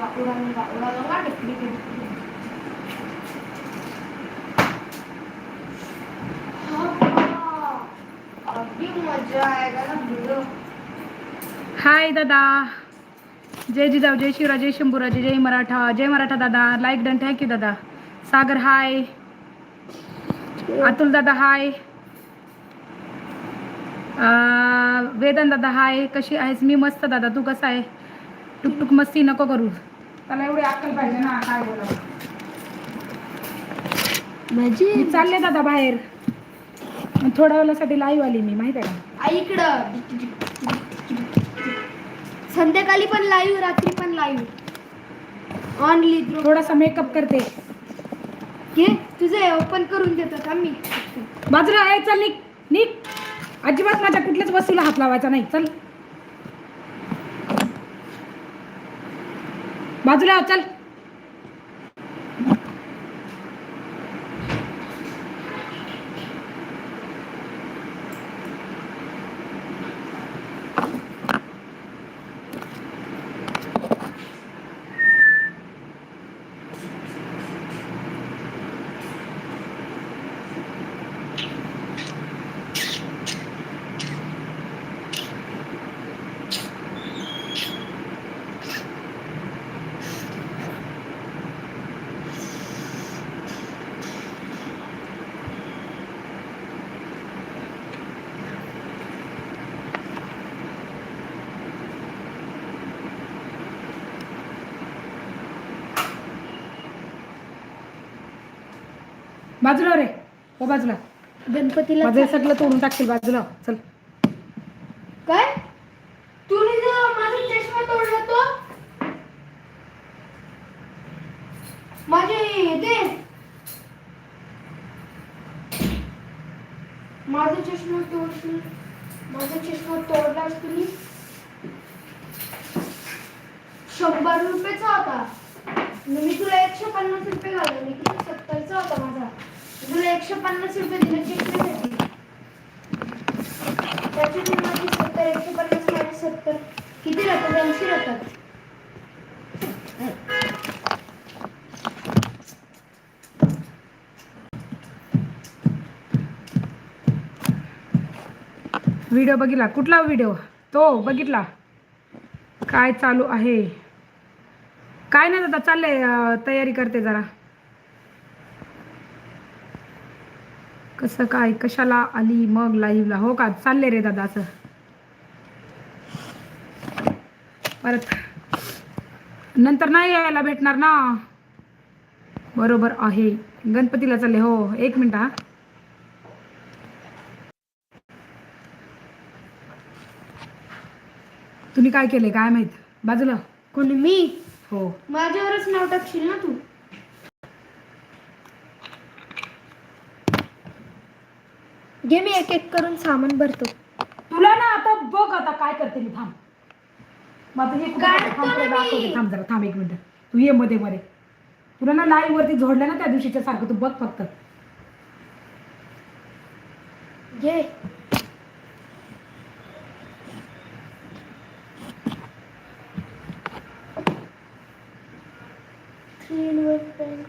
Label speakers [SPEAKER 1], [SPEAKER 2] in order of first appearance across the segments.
[SPEAKER 1] दूंगा उड़ा दूंगा उड़ा उड़ा दूंगा
[SPEAKER 2] हाय दादा जय जिजाऊ जय शिवराज जय शंभूराजे जय मराठा जय मराठा दादा लाईक डन थँक्यू दादा सागर हाय अतुल दादा हाय वेदन दादा हाय कशी आहेस मी मस्त दादा तू कसा आहे टुकटुक मस्ती नको करू त्याला एवढी अक्कल पाहिजे ना काय बोला
[SPEAKER 1] माझी
[SPEAKER 2] मी चालले दादा बाहेर. थोड्या वेळासाठी लाईव्ह आली मी माहिती आहे का?
[SPEAKER 1] इकडं. संध्याकाळी पण लाईव्ह रात्री पण लाईव्ह ऑनली
[SPEAKER 2] थोडासा मेकअप करते.
[SPEAKER 1] घे तुझे ओपन करून देतात आम्ही
[SPEAKER 2] बाजूला आहे चल निक निक अजिबात माझ्या कुठल्याच वस्तूला हात लावायचा नाही. चल. बाजूला चल. बाजूला रे. हो बाजूला.
[SPEAKER 1] गणपतीला
[SPEAKER 2] माझं हे सगळं तोडून टाकशील बाजूला. चल.
[SPEAKER 1] काय? तुम्ही माझा चष्मा तोडला तो? माझे ते माझा चष्मा तोडशील? माझा चष्मा तोडलास तुम्ही? शंभर रुपयेचा होता. मी तुला एकशे पन्नास रुपये घालवले. किती? सत्तरचा होता माझा. तुला एकशे पन्नास रुपये दिले चष्म्यासाठी त्याची किंमत सत्तर एकशे पन्नास मायनस सत्तर. किती राहतात? ऐंशी राहतात.
[SPEAKER 2] व्हिडिओ बघितला? कुठला व्हिडिओ? तो बघितला. काय चालू आहे? काय नाही दादा चाललंय तयारी करते जरा. कसं काय कशाला आली मग लाईव्हला हो का? चालले रे दादा असं. परत. नंतर नाही यायला भेटणार ना? बरोबर आहे. गणपतीला चालले हो. एक मिनिट हा. तुम्ही काय केले काय माहीत? बाजूला.
[SPEAKER 1] कोणी मी?
[SPEAKER 2] हो.
[SPEAKER 1] माझ्यावरच नाव टाकशील ना तू? घे मी एक एक करून सामान भरतो.
[SPEAKER 2] तुला ना आता बघ आता काय करते मी थांब. मग आता हे कुठं
[SPEAKER 1] काय
[SPEAKER 2] थांब,
[SPEAKER 1] करतो
[SPEAKER 2] तुला? दाखवते. थांब जरा थांब एक मिनिट. तू ये मध्ये मध्ये. तुला ना लाईव्ह वरती जोडलं ना त्या दिवशीच्या सारखं तू बघ फक्त.
[SPEAKER 1] घे.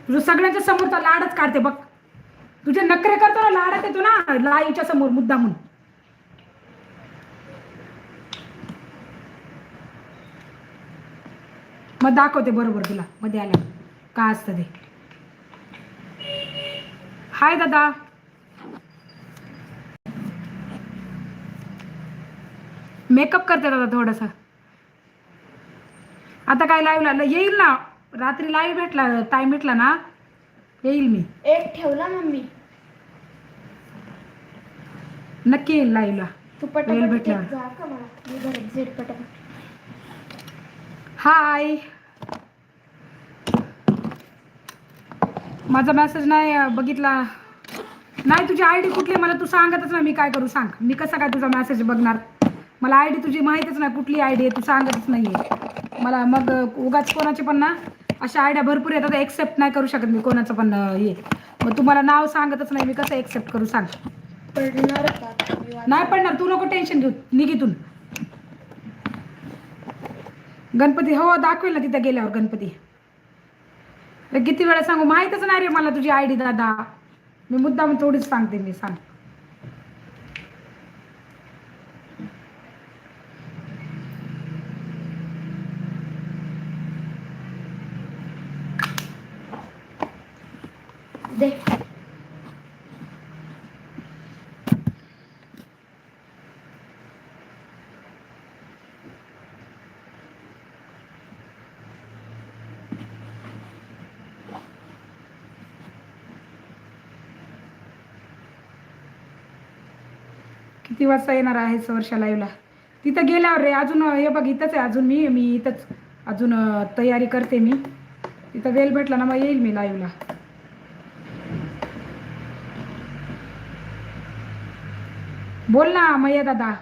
[SPEAKER 2] तुझं सगळ्यांच्या समोरचा लाडच काढते बघ. तुझे नखरे करतो ना लाडात येतो ना लाईच्या समोर मुद्दा म्हणून. मग दाखवते बरोबर तुला. मध्ये आल्या. काय असतं ते? हाय दादा. मेकअप करते दादा थोडासा. आता काय लागलं येईल ना. रात्री लाईव्ह भेटला टाइम भेटला ना? येईल मी.
[SPEAKER 1] एक ठेवला मम्मी.
[SPEAKER 2] नक्की येईल लाईव्हला
[SPEAKER 1] तू
[SPEAKER 2] वेळ
[SPEAKER 1] पटापट
[SPEAKER 2] भेटल्यावर.
[SPEAKER 1] एक जा का मला? मी घरात झेड पटापट.
[SPEAKER 2] हाय. माझा मेसेज नाही अं, बघितला. नाही तुझी आय डी कुठली? मला तू सांगतच नाही मी काय करू सांग. मी कसा काय तुझा मेसेज बघणार? मला आय डी तुझी माहीतच नाही कुठली आय डी आहे तू सांगतच नाही आहे मला मग अं, उगाच कोणाचे पण ना अशा आयडिया भरपूर येतात एक्सेप्ट नाही करू शकत मी कोणाचं पण अं, हे. मग तुम्हाला नाव सांगतच नाही मी कसं एक्सेप्ट करू सांग?
[SPEAKER 1] पडणार का?
[SPEAKER 2] नाही पडणार तू नको टेन्शन घेऊ. निघितून गणपती हो दाखवेल ना तिथं गेल्यावर गणपती. अरे किती वेळा सांगू माहीतच नाही रे मला तुझी आय डी दादा. मी मुद्दाम थोडीच सांगते मी सांग किती वाजता येणार आहे वर्षा लाईव्हला तिथं गेल्यावर रे अजून हे बघ इथंच आहे अजून मी मी इथंच. अजून तयारी करते मी. तिथं वेळ भेटला ना मग येईल मी लाईव्हला बोल ना मैया दादा.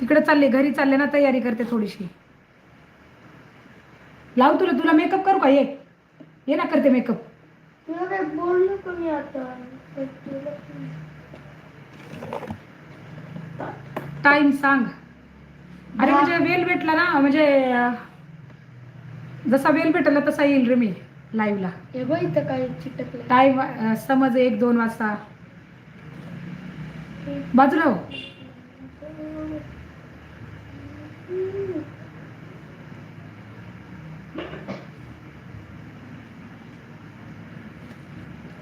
[SPEAKER 2] तिकडे चालले घरी चालले ना तयारी करते थोडीशी. लाव तुला तुला मेकअप करू का? ये. ये ना करते मेकअप
[SPEAKER 1] बोललो का मी आता
[SPEAKER 2] टाइम सांग. अरे म्हणजे वेल भेटला ना म्हणजे जसा वेल भेटला तसा येईल रे मी लाईव्हला
[SPEAKER 1] हे बघ इथं काय चिटकलं
[SPEAKER 2] टाइम समज एक दोन वाजता. बाजूला हो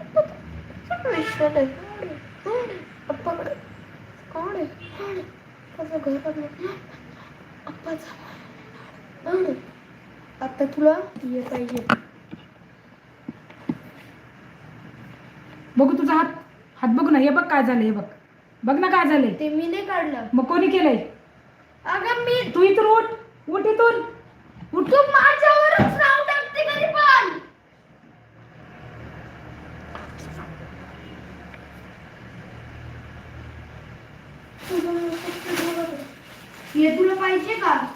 [SPEAKER 1] अप्पाकडे कोण आहे कोण आहे? कसं घर अप्पाचा आता तुला ये पाहिजे
[SPEAKER 2] बघू तुझा हात. हात बघू ना हे बघ काय झालं हे बघ. बघ ना काय झालंय.
[SPEAKER 1] ते मी नाही काढलं.
[SPEAKER 2] मग कोणी केलंय?
[SPEAKER 1] अगं मी
[SPEAKER 2] तू इथून उठ. उठ इथून. उठ
[SPEAKER 1] तू माझ्यावरच नाव टाकते कधी पण हे तुला पाहिजे का?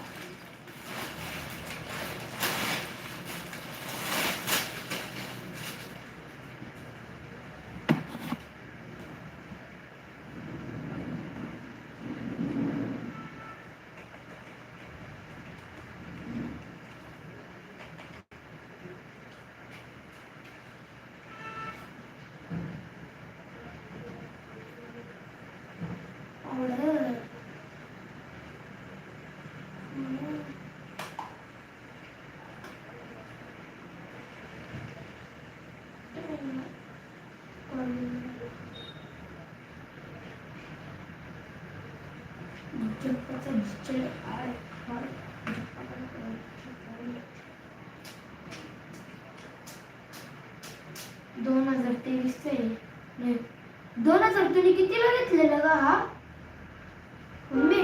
[SPEAKER 1] दोन हजार तेवीस नाही. दोन हजार तुम्ही कितीला घेतलेला का हा? मम्मी.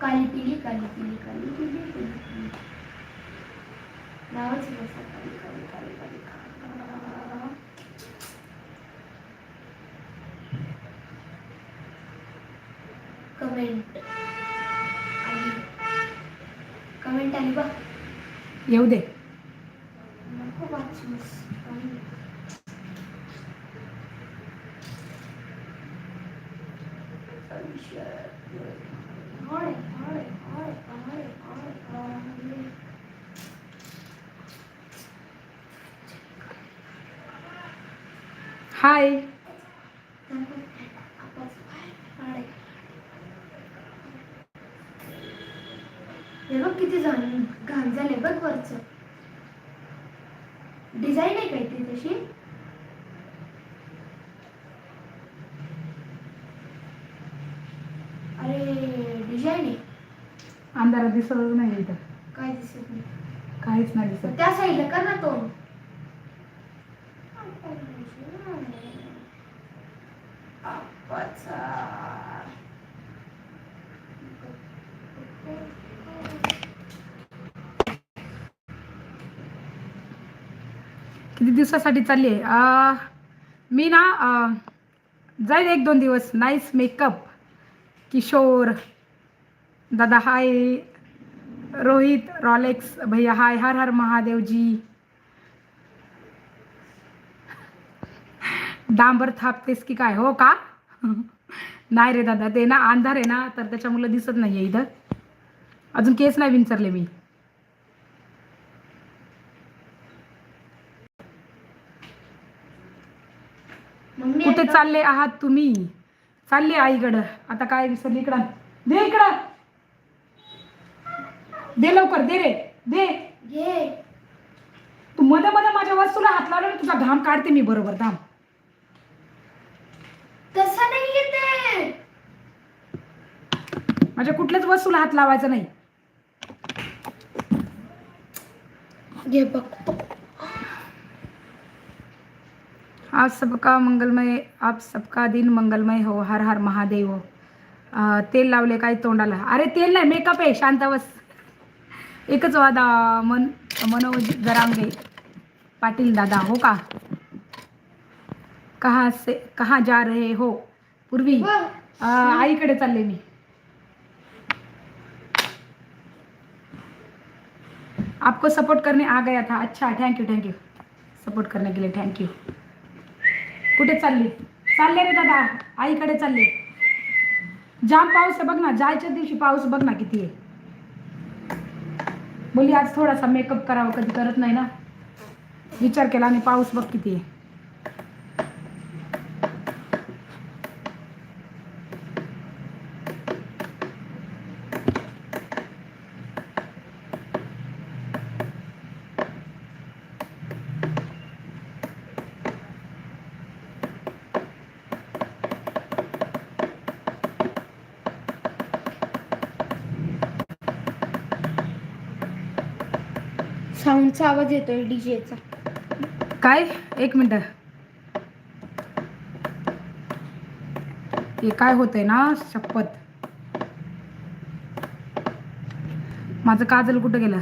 [SPEAKER 1] काली पिली काली पिली काली पिली काली पिली. नावच कसं काली काली काली काली काली कमेंट आली. कमेंट आली बघ
[SPEAKER 2] येऊ दे
[SPEAKER 1] नको वाचूस
[SPEAKER 2] हाय
[SPEAKER 1] हे बघ किती झालं घाण झाले बघ वरच डिझाईन आहे काय ती तशी अरे डिझाईन आहे
[SPEAKER 2] अंधारात दिसतच नाही इथं.
[SPEAKER 1] काय दिसत नाही?
[SPEAKER 2] काहीच नाही दिसत.
[SPEAKER 1] त्या साईडला कर ना तो
[SPEAKER 2] किती दिवसासाठी चालली आहे? आ, मी ना जाईल एक दोन दिवस. Nice makeup Kishor. दादा हाय. रोहित रॉलेक्स भैया हाय. हर हर महादेव जी. डांबर थापतेस की काय? हो का? नाही रे दादा ते ना अंधार आहे ना तर त्याच्यामुळे दिसत नाहीये इथं. अजून केस नाही विंचरले मी. कुठे चालले आहात तुम्ही? चालले आईकडं आता काय विसरली इकडं. दे इकडं. दे लवकर दे रे दे.
[SPEAKER 1] घे
[SPEAKER 2] तू मध्ये मध्ये माझ्या वस्तूला हात लावला ना तुझा घाम काढते मी बरोबर धाम
[SPEAKER 1] तसा नाही येते
[SPEAKER 2] माझ्या कुठल्याच वस्तूला हात लावायचा नाही.
[SPEAKER 1] घे बघ.
[SPEAKER 2] आप सबका मंगलमय आप सबका दिन मंगलमय हो हर हर महादेव. अं, तेल लावले काय तोंडाला? अरे तेल नाही मेकअप आहे शांत बस. एकच वादा मन मनोज गरांगे पाटील दादा हो का? कहा से कहाँ जा रहे हो? पूर्वी आईकडे चालले मी. आपको सपोर्ट करने आ गया था. अच्छा थँक्यू थँक्यू सपोर्ट करने के लिए थँक्यू कुठे चालली? चालले रे दादा. आईकडे चालले. जाम पाऊस आहे बघ ना. जायच्या दिवशी पाऊस बघ ना किती आहे. बोली आज थोडासा मेकअप करावा कधी करत नाही ना. विचार केला आणि पाऊस बघ किती आहे.
[SPEAKER 1] साऊंडचा आवाज येतोय डीजेचा.
[SPEAKER 2] काय? एक मिनिट. हे काय होतंय ना? शपथ. माझं काजल कुठं गेलं?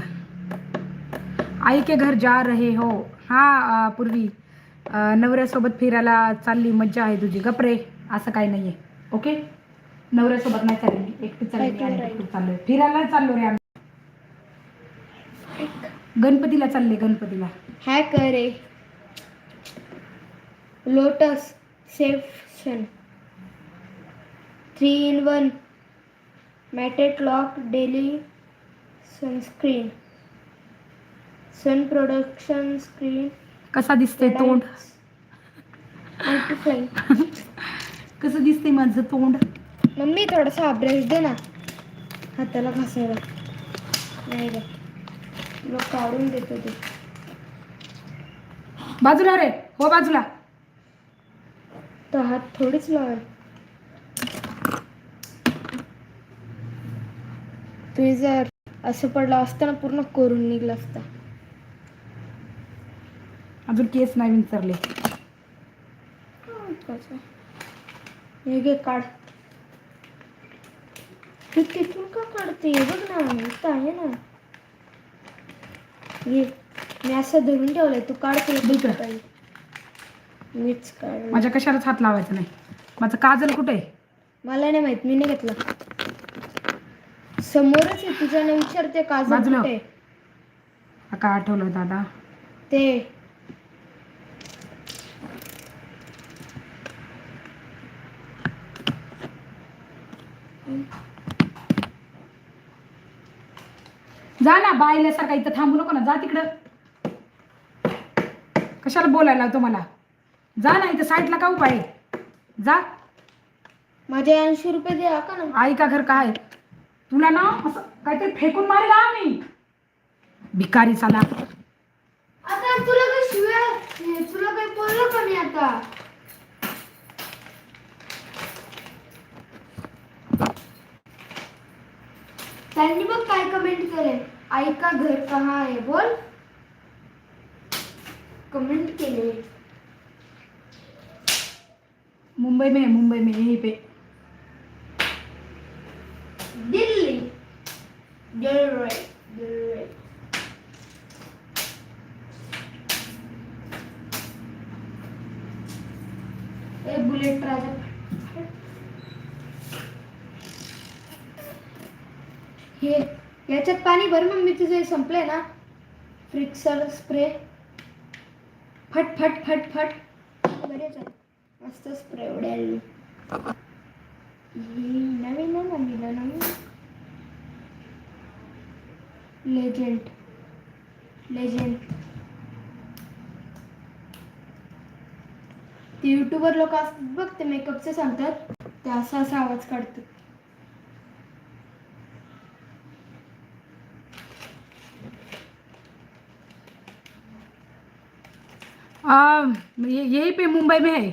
[SPEAKER 2] आई के घर जा रहे हो. हा पूर्वी नवऱ्यासोबत फिरायला चालली मज्जा आहे तुझी. गपरे असं काही नाहीये. ओके? नवऱ्यासोबत नाही चालली. एकटी चालली फिरायला चाललो रे आम्ही. गणपतीला चालले गणपतीला.
[SPEAKER 1] हॅ करे. Lotus safe sun three in one matted look daily sunscreen sun production screen
[SPEAKER 2] कसा दिसतंय तोंड? कसं दिसतंय माझं तोंड?
[SPEAKER 1] मम्मी थोडासा ब्रश दे ना. हाताला घासायला. नाही तुला काढून देतो ते.
[SPEAKER 2] बाजूला रे हो बाजूला.
[SPEAKER 1] तर हात थोडीच लावेल तुम्ही जर असं पडलं असतं ना पूर्ण करून निघलं असतं.
[SPEAKER 2] अजून केस नाही विंचरले?
[SPEAKER 1] हे घे काढ. तिथून का काढते? बघ ना आहे ना. मी असं धरून ठेवलंय तू मीच काढ.
[SPEAKER 2] माझ्या कशालाच हात लावायचा नाही. माझं काजल कुठे आहे?
[SPEAKER 1] मला नाही माहीत मी नाही घेतलं. समोरच आहे तुझ्याने विचारते काजल
[SPEAKER 2] बाजूला.
[SPEAKER 1] कुठे आहे?
[SPEAKER 2] का आठवलं दादा.
[SPEAKER 1] ते
[SPEAKER 2] जा ना बायल्यासारखा इथं थांबू नको ना जा तिकडं. कशाला बोलायला मला? जा ना इथं साईडला का उपाय? जा.
[SPEAKER 1] माझे ऐंशी रुपये द्या का ना.
[SPEAKER 2] आई का घर काय? तुला ना असं काहीतरी फेकून मारेल हा मी भिकारी साला.
[SPEAKER 1] आता तुला काही शिव्या तुला काही बोललं का मी आता? त्यांनी बघ काय कमेंट केले आई का घर कहाँ आहे बोल। कमेंट केले।
[SPEAKER 2] मुंबई में मुंबई में यहीं पे।
[SPEAKER 1] दिल्ली। दिल्ली दिल्ली ए बुलेट राजा हे याच्या याच्यात पाणी भर मग मी तुझे संपले ना. फ्रिक्सर स्प्रे फट फट फट फट. बरेच आहे. मस्त स्प्रे उडेल. नवीन आहे नवीन आहे, नवीन. लेजेंड लेजेंड ते युट्यूबर लोक असतात बघ ते मेकअपचे सांगतात. ते असा असा आवाज काढतात.
[SPEAKER 2] आ, ये यही पे मुंबई में है।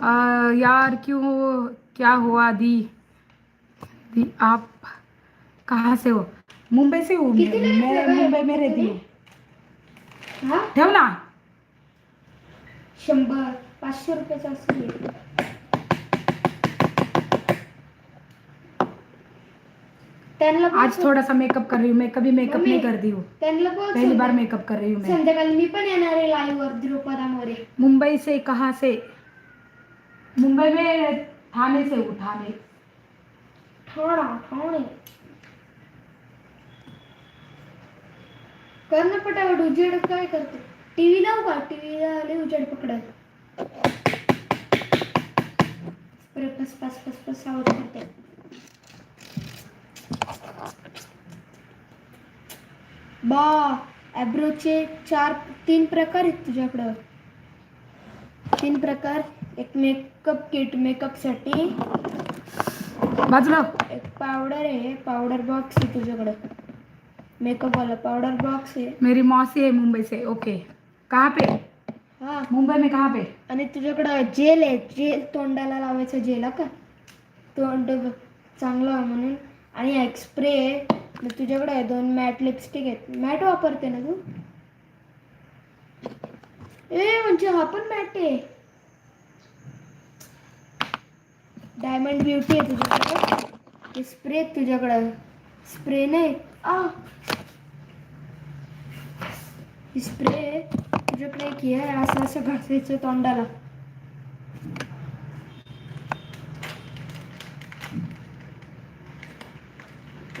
[SPEAKER 2] आ, यार क्यों क्या हुआ दी? दी आप कहाँ से हो? मुंबई से हूँ मैं? मुंबई में रहती हूँ।
[SPEAKER 1] हा?
[SPEAKER 2] ठेव ना
[SPEAKER 1] शंभर पाचशे रुपयाचा असेल त्यांना
[SPEAKER 2] आज थोड़ा सा मेकअप कर रही हूँ. मैं कभी मेकअप
[SPEAKER 1] मम्मी,
[SPEAKER 2] नहीं करती हूँ.
[SPEAKER 1] त्यांना पण
[SPEAKER 2] पहली बार
[SPEAKER 1] संध्या-
[SPEAKER 2] मेकअप कर रही हूँ मैं।
[SPEAKER 1] संध्याकाळी मी पण येणार आहे लाईव्ह वर द्रुपदा मोरे
[SPEAKER 2] मुंबई से कहाँ से? मुंबई में थाने से हूँ
[SPEAKER 1] ठाणा ठाणे कर ना पटापट उजेड काय करते? टीव्ही लावू का? टीव्ही आले उजेड पकडत. फस फस फस फस आवाज करते. बा ॲब्रोचे चार तीन प्रकार आहेत तुझ्याकडं. तीन प्रकार एक मेकअप किट मेकअपसाठी
[SPEAKER 2] बाजूला.
[SPEAKER 1] एक पावडर आहे पावडर बॉक्स आहे तुझ्याकडं. मेकअप वाला पावडर बॉक्स आहे.
[SPEAKER 2] मेरी मौसी है मुंबई से. ओके कहाँ पे?
[SPEAKER 1] हा.
[SPEAKER 2] मुंबई में कहाँ पे?
[SPEAKER 1] आणि तुझ्याकडं जेल आहे. जेल तोंडाला लावायचं जेल हा का? तोंड चांगलं म्हणून. आणि एक स्प्रे आहे तुझ्याकडे आहे दोन मॅट लिपस्टिक आहेत. मॅट वापरते ना तू? ए म्हणजे हा पण मॅट आहे. डायमंड ब्युटी आहे तुझ्याकडे. स्प्रे तुझ्याकडं. स्प्रे नाही. आ. स्प्रे तुझ्याकडे एक हे आहे असं असं घासायचं तोंडाला.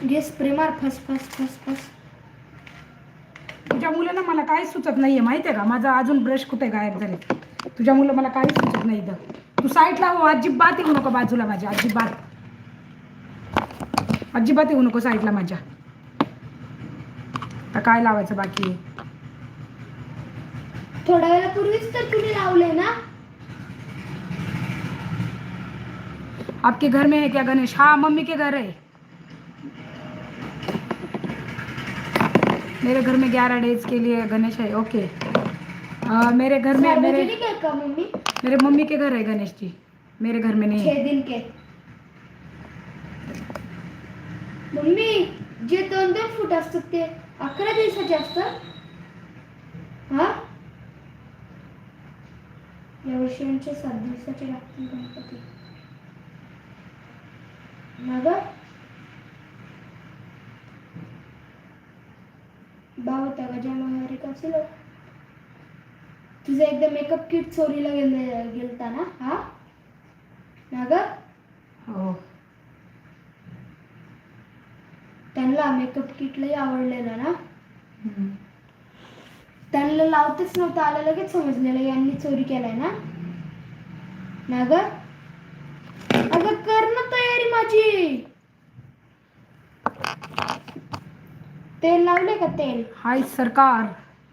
[SPEAKER 1] घे स्प्रे मार फस फस फस फस.
[SPEAKER 2] तुझ्या मुलांना मला काहीच सुचत नाहीये माहितीये का? माझा अजून ब्रश कुठे गायब झाले? तुझ्या मुलं मला काहीच सुचत नाही इथं. तू साईडला हो अजिबात येऊ नको बाजूला माझ्या अजिबात. अजिबात येऊ नको साईडला माझ्या. आता काय लावायचं बाकी आहे?
[SPEAKER 1] थोड्या वेळापूर्वीच तर तुम्ही लावले ना?
[SPEAKER 2] आपके घर में है क्या गणेश? हाँ मम्मी के घर है. मेरे घर में ग्यारह डेज के लिए गणेश है ओके अ, मेरे घर में मेरे मेरे मम्मी के घर है गणेश जी मेरे घर में नहीं है।
[SPEAKER 1] छह दिन के। मम्मी जे दोन दोन फूट असतात ते अकरा दिवसाचे असतात हा। या वर्षी आमचे सात दिवसाचे लागतील गणपती। मग भाव होता गजा महारी असेल तुझं एकदा मेकअप किट चोरीला गेल गेलता ना हा? ना ग
[SPEAKER 2] हो.
[SPEAKER 1] त्यांना मेकअप किट लई आवडलेलं ना. त्यांना लावतेच नव्हतं आलं लगेच समजलेलं यांनी चोरी केलाय ना? ना ग अगं कर ना तयारी माझी! तेल लावले का तेल?
[SPEAKER 2] हाय सरकार.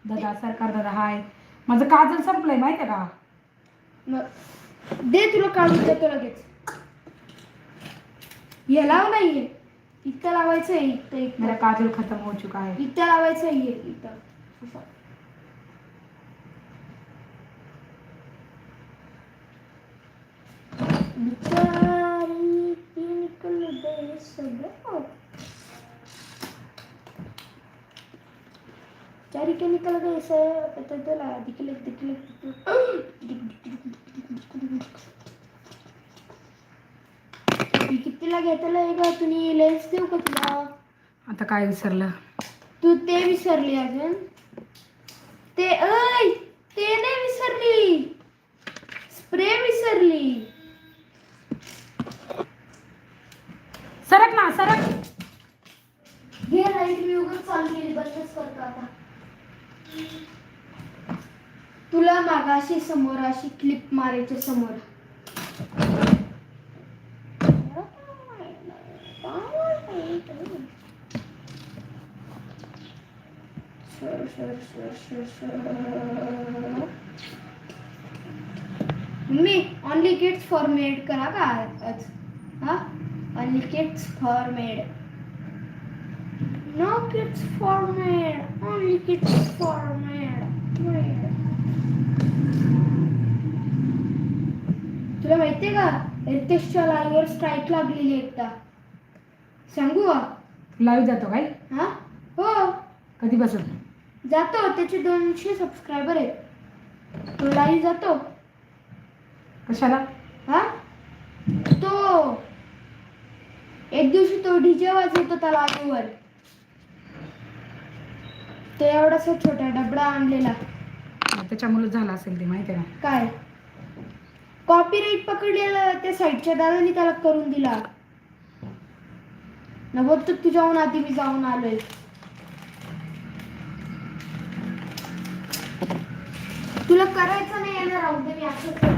[SPEAKER 2] दादा सरकार दादा हाय. माझं काजल संपलंय माहितीये का?
[SPEAKER 1] मग दे तुला काढून देतो लगेच. हे लाव नाहीये इथं लावायचं आहे इथं इथं.
[SPEAKER 2] मेरा काजल खत्म हो चुका है.
[SPEAKER 1] इथं लावायचं आहे इथं. असं. बिचारी ती निकल गई सगळं चारी के निकल गए सब पता चला दिखले दिखले कितीला घेतलं आहे का तुम्ही लेन्स देऊ का तुला
[SPEAKER 2] आता काय विसरलं?
[SPEAKER 1] तू ते विसरली अजून? ते ऐ ते नाही विसरली. स्प्रे विसरली.
[SPEAKER 2] सरक ना सरक.
[SPEAKER 1] घे लाइट मी उगाच चालू केली बंदच करतो आता. तुला मागाशी समोर अशी क्लिप मारायची समोर. मी ऑनली किट्स फॉर मेड करा का आज? हा? Only kits for made no kids for made only kids for made तुला माहितीये का? रितेशच्या लाईव्हवर स्ट्राईक लागलेली एकदा. सांगू का?
[SPEAKER 2] लाईव्ह जातो काय?
[SPEAKER 1] हा? हो.
[SPEAKER 2] कधीपासून?
[SPEAKER 1] जातो. त्याचे दोनशे सबस्क्रायबर आहेत. तो लाईव्ह जातो.
[SPEAKER 2] कशाला?
[SPEAKER 1] हा? तो. एक दिवशी तो डीजे वाजवत होता लाईव्हवर तो एवढासा छोटा डबडा आणलेला.
[SPEAKER 2] त्याच्यामुळे झालं असेल ते माहिती आहे का
[SPEAKER 1] काय? कॉपीराईट पकडलेला त्या साईडच्या दादानी त्याला करून दिला. न बोलतो तू जाऊन आधी मी जाऊन आलोय. तुला करायचं नाही ना राहू दे मी असं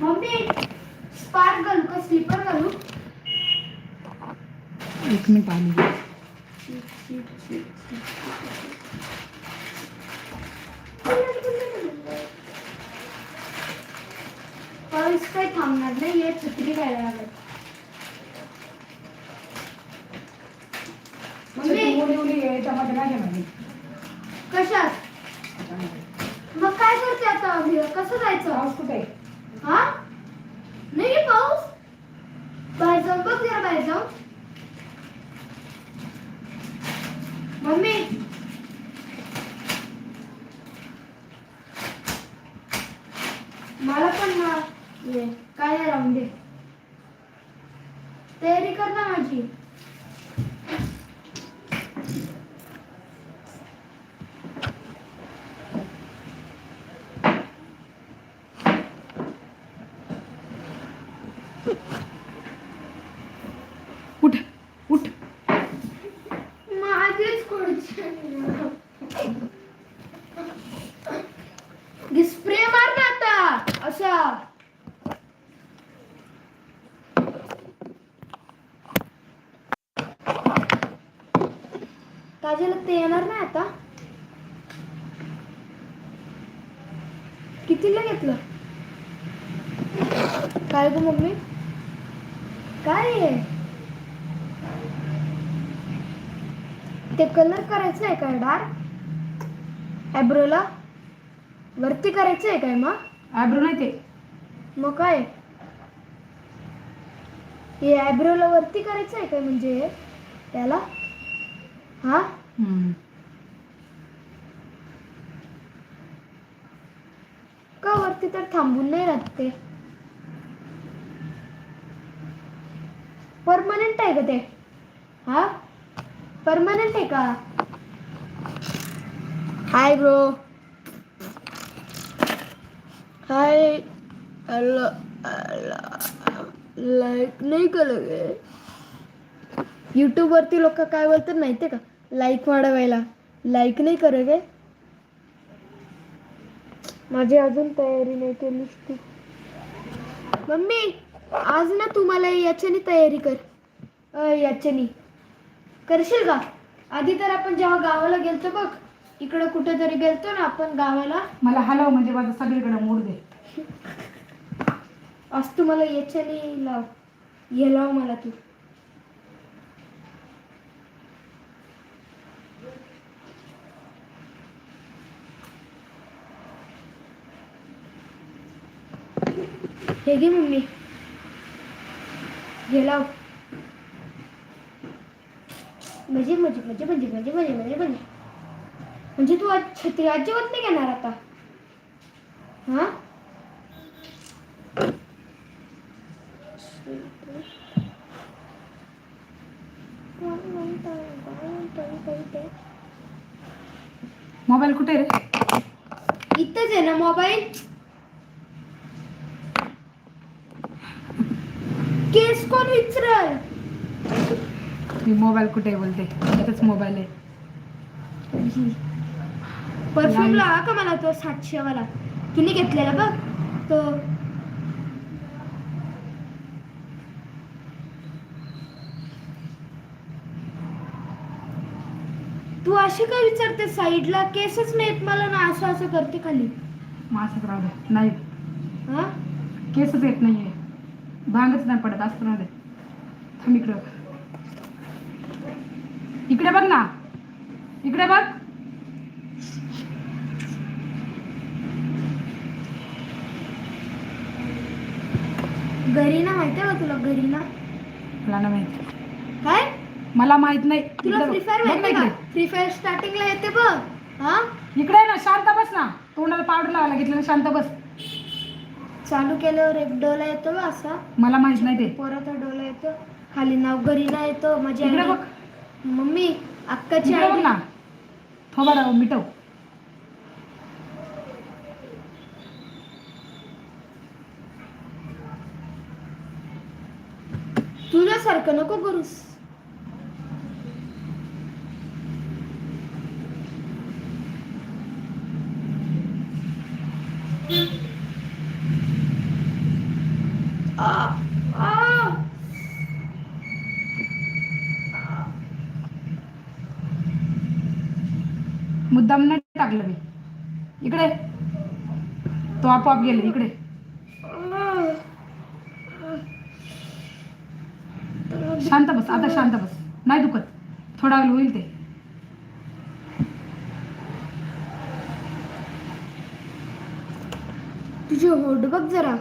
[SPEAKER 1] मम्मी स्पार्क घालू का स्लीपर घालू?
[SPEAKER 2] एक मिनिट आली
[SPEAKER 1] पाऊस थांबणार नाही हे छत्री घ्यायला लागत
[SPEAKER 2] घेणार
[SPEAKER 1] कशात? मग काय करते आता? कसं जायचं?
[SPEAKER 2] कुठे आहे?
[SPEAKER 1] हा नाही रे पाऊस बाहेर जाऊन बघ जरा बाहेर जाऊन मम्मी मला पण ना ये, काय नाही राहून दे तयारी कर ना माझी
[SPEAKER 2] उठ उठ
[SPEAKER 1] माझीच खुर्ची स्प्रे मार ना आता असा. काजल ते येणार नाही आता. कितीला घेतलं? काय ग मम्मी? काय आहे? ते कलर करायचं आहे काय डार्क? ॲब्रोला वरती करायचं आहे काय मग?
[SPEAKER 2] आयब्रो नाही ते.
[SPEAKER 1] मग काय? हे ॲब्रोला वरती करायचं आहे काय म्हणजे? त्याला हा. का वरती तर थांबून नाही राहत ते? परमनंट आहे का ते? हा? परमनंट आहे का? हाय ब्रो हाय लाईक नाही केलं यूट्यूब वरती लोक काय बोलतात माहितीये का? लाईक वाढवायला. लाईक नाही करत आहे माझी अजून तयारी नाही केलीस तू मम्मी आज ना तू मला याच्यानी तयारी कर. याच्यानी. करशील का? आधी तर आपण जेव्हा गावाला गेलतो बघ इकडं कुठेतरी गेलतो ना आपण गावाला.
[SPEAKER 2] मला हलव म्हणजे माझं सगळीकडे मूड दे.
[SPEAKER 1] आज तू मला याच्याने लाव हे लाव मला तू. हे घे मम्मी. हे लाव. म्हणजे म्हणजे म्हणजे म्हणजे म्हणजे म्हणजे म्हणजे म्हणजे. म्हणजे तू आज छत्री अजिबात नाही घेणार आता. हां
[SPEAKER 2] मोबाईल कुठे रे
[SPEAKER 1] इथंच आहे ना मोबाईल केस कोण विचारल
[SPEAKER 2] मी मोबाईल कुठे बोलते? इथंच मोबाईल आहे.
[SPEAKER 1] परफ्यूम लावा का मला तो सातशे वाला तिने घेतलेला बघ तो. तू असे काय विचारते साईडला? केसच नाहीत मला ना असं असं करते खाली.
[SPEAKER 2] मासक राहू दे. नाही.
[SPEAKER 1] हा?
[SPEAKER 2] केसच येत नाहीये. भांगच नाही पडत असं राहू दे. थांब इकडं. इकडे बघ ना. इकडे बघ.
[SPEAKER 1] गरीना माहितीये का तुला? गरीना.
[SPEAKER 2] मला नाही माहिती.
[SPEAKER 1] काय?
[SPEAKER 2] मला माहीत नाही.
[SPEAKER 1] तुला
[SPEAKER 2] इकडे
[SPEAKER 1] फ्री
[SPEAKER 2] बघ.
[SPEAKER 1] फायर
[SPEAKER 2] बघ ना
[SPEAKER 1] माहिती का?
[SPEAKER 2] इकडे.
[SPEAKER 1] फ्री फायर स्टार्टिंगला येते बघ. हा?
[SPEAKER 2] इकडे ना शांत बस ना. तोंडाला पावडर लावायला घेतलं ना शांत बस.
[SPEAKER 1] चालू केल्यावर एक डोला येतो असा.
[SPEAKER 2] मला माहीत नाही ते.
[SPEAKER 1] पोराचा डोला येतो. खाली नाव गरीना येतो. माझी
[SPEAKER 2] इकडे. बघ.
[SPEAKER 1] मम्मी अक्काची आयडी
[SPEAKER 2] ना. थोबाडा मिटव.
[SPEAKER 1] तुझ्यासारखं नको करूस आ, आ.
[SPEAKER 2] मुद्दाम नाही टाकलं मी इकडे तो आपोआप गेले इकडे. शांत बस आता शांत बस. नाही दुखत. थोडा वेळ होईल ते.
[SPEAKER 1] तुझे होड बघ जरा.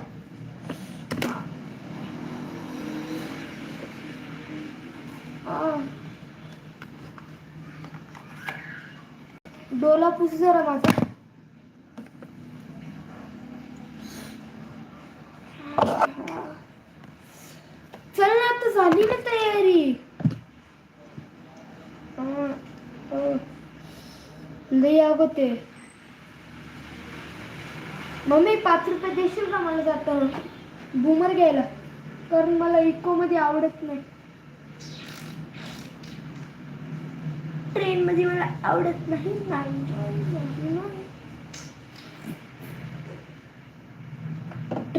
[SPEAKER 1] डोला पुस जरा माझा. चल ना आता झाली ना तयारी. लई अगोते मम्मी पाच रुपये देशील का मला जाताना? बूमर घ्यायला. कारण मला इको मध्ये आवडत नाही. ट्रेन मध्ये मला आवडत नाही.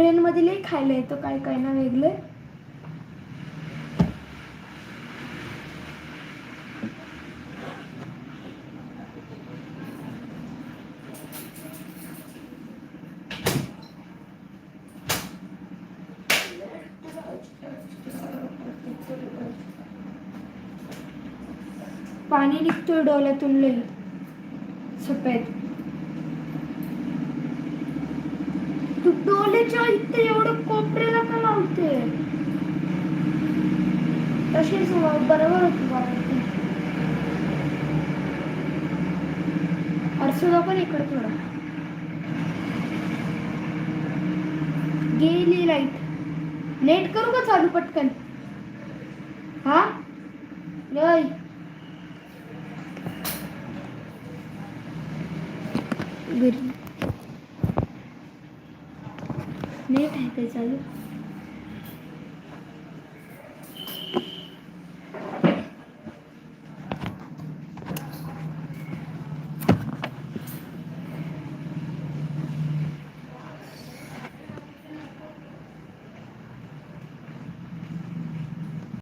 [SPEAKER 1] ट्रेनमध्ये ट्रेन मध्ये लई खायला येतं काय काय ना वेगळं. पाणी निघतोय डोळ्यातून लई सफेद. तू डोलेच्या इथे एवढं कोपऱ्याला का लावते? तशीच हो, बरोबर होती बरोबर पण इकडे थोडा. गेली लाइट नेट करू का चालू पटकन? हा? लय घरी नेट चालू.